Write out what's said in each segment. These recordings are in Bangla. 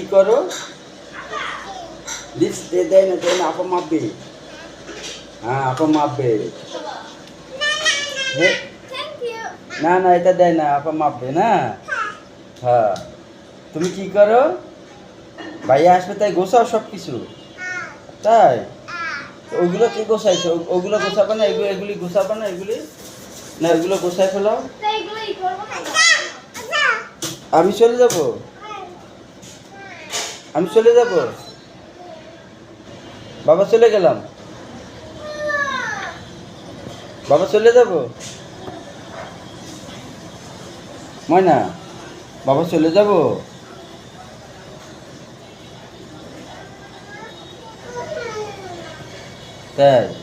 কি করো? লিপস দে দেয় না দেয় না আপা মাপবে হ্যাঁ আপা মাপবে না না এটা দেয় না আপা মাপবে না? হ্যাঁ। তুমি কি করো? ভাইয়া আসবে তাই গোছাও সব কিছু তাই? তো ওইগুলো কি গোছাইছো? ওগুলো গোছাবে না? এগুলো এগুলি গোছাবে না? এগুলি? না এগুলো গোছাই ফেলাও আমি চলে যাব? আমি চলে যাব। বাবা, চলে গেলাম। বাবা, চলে যাব? ময়না, বাবা, চলে যাব? তাই।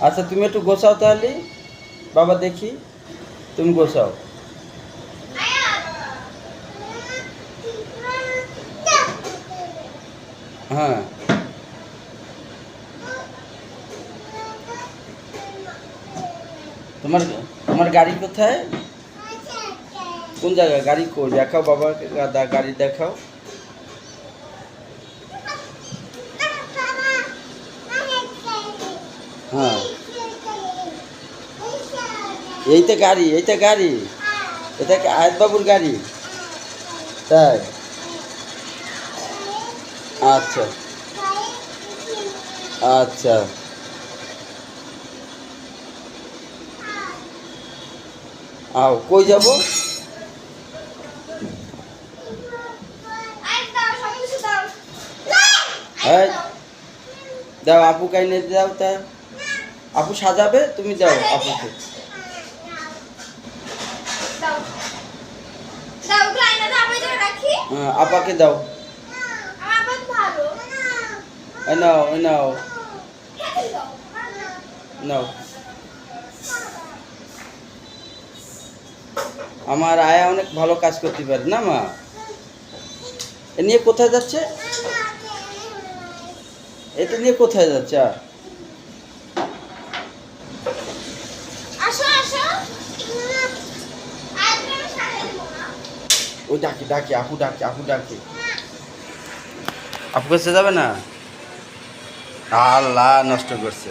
আচ্ছা তুমি একটু গোছাও তাহলে। বাবা, দেখি। তুমি গোছাও। হ্যাঁ। তোমার তোমার গাড়ি কোথায়? কোন জায়গায়? গাড়ি কই? দেখাও বাবাকে গাড়ি দেখাও। হ্যাঁ। এইটা গাড়ি এইটা গাড়ি। এটা কি আয়াত বাবুর গাড়ি? তাই। আচ্ছা আচ্ছা আও কই যাব দাও আপু কাইনে দাও তা আপু সাজাবে তুমি দাও আপুকে হ্যাঁ, আপাকে দাও এই নাও খেতে দাও নাও আমার আয়া অনেক ভালো কাজ করতে পারে না মা? এ নিয়ে কোথায় যাচ্ছে? এটা নিয়ে কোথায় যাচ্ছে ওই ডাকি ডাকি আপু ডাকি আপু ডাকি। আপু কাছে যাবে না? আল্লাহ নষ্ট করছে।